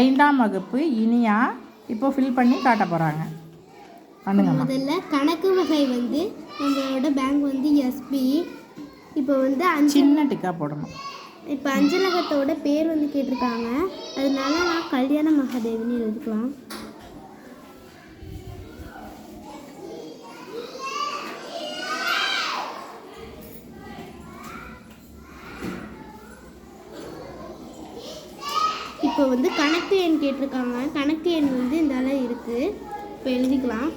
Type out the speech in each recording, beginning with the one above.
ஐந்தாம் வகுப்பு இனியா இப்போ ஃபில் பண்ணி காட்ட போகிறாங்க முதல்ல கணக்கு வகை வந்து நம்மளோட பேங்க் வந்து எஸ்பி இப்போ வந்து அஞ்சு சின்ன டிக்கா போடணும். இப்போ அஞ்சலகத்தோட பேர் வந்து கேட்டிருக்காங்க. அதனால நான் கல்யாண மகாதேவின்னு எழுதிக்கலாம். இப்போ வந்து கணக்கு எண் கேட்டிருக்காங்க. கணக்கு எண் வந்து இந்த அளவு இருக்குது இப்போ எழுதிக்கலாம்.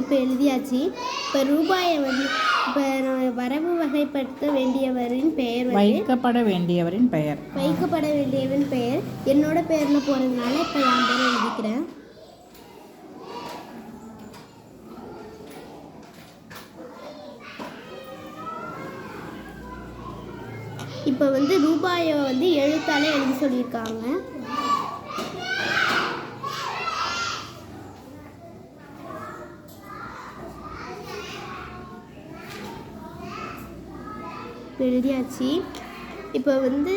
இப்போ எழுதியாச்சு. இப்போ ரூபாயை வந்து வரவு வகைப்படுத்த வேண்டியவரின் பெயர் வைக்கப்பட வேண்டியவரின் பெயர். வைக்கப்பட வேண்டியவன் பெயர். என்னோட பெயரில் போகிறதுனால இப்போ என் பேர் எழுதிக்கிறேன். இப்போ வந்து ரூபாயை வந்து எழுத்தாலே எழுதி சொல்லியிருக்காங்க. இப்போ எழுதியாச்சு. இப்போ வந்து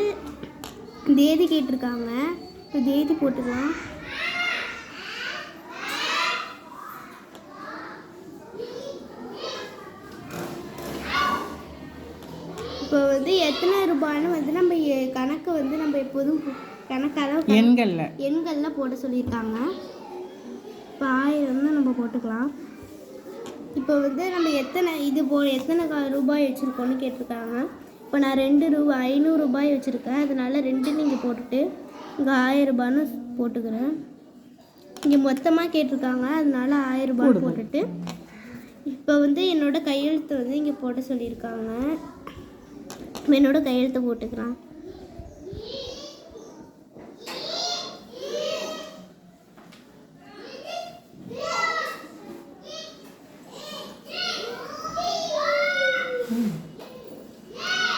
தேதி கேட்டிருக்காங்க. இப்போ தேதி போட்டுக்கலாம். இப்போ வந்து எத்தனை ரூபாய்னு வந்து நம்ம கணக்கு வந்து நம்ம எப்போதும் கணக்காக எண்களில். எண்களில் போட சொல்லியிருக்காங்க. இப்போ ஆயிரம்னு நம்ம போட்டுக்கலாம். இப்போ வந்து நம்ம எத்தனை இது போ எத்தனை கா- ரூபாய் வச்சுருக்கோன்னு கேட்டிருக்காங்க. இப்போ நான் ரெண்டு ரூபாய் ஐநூறு ரூபாய் வச்சுருக்கேன். அதனால ரெண்டு நீங்கள் போட்டுட்டு இங்கே ஆயிரம் ரூபான்னு போட்டுக்கிறேன். இங்கே மொத்தமாக கேட்டிருக்காங்க. அதனால ஆயிரம் ரூபாய் போட்டுட்டு இப்போ வந்து என்னோட கையெழுத்து வந்து இங்கே போட சொல்லியிருக்காங்க. இப்ப என்னோட கையெழுத்தை போட்டுக்கிறேன்.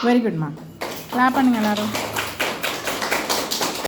வெரி குட்மா கிளாப் பண்ணுங்க எல்லாரும்.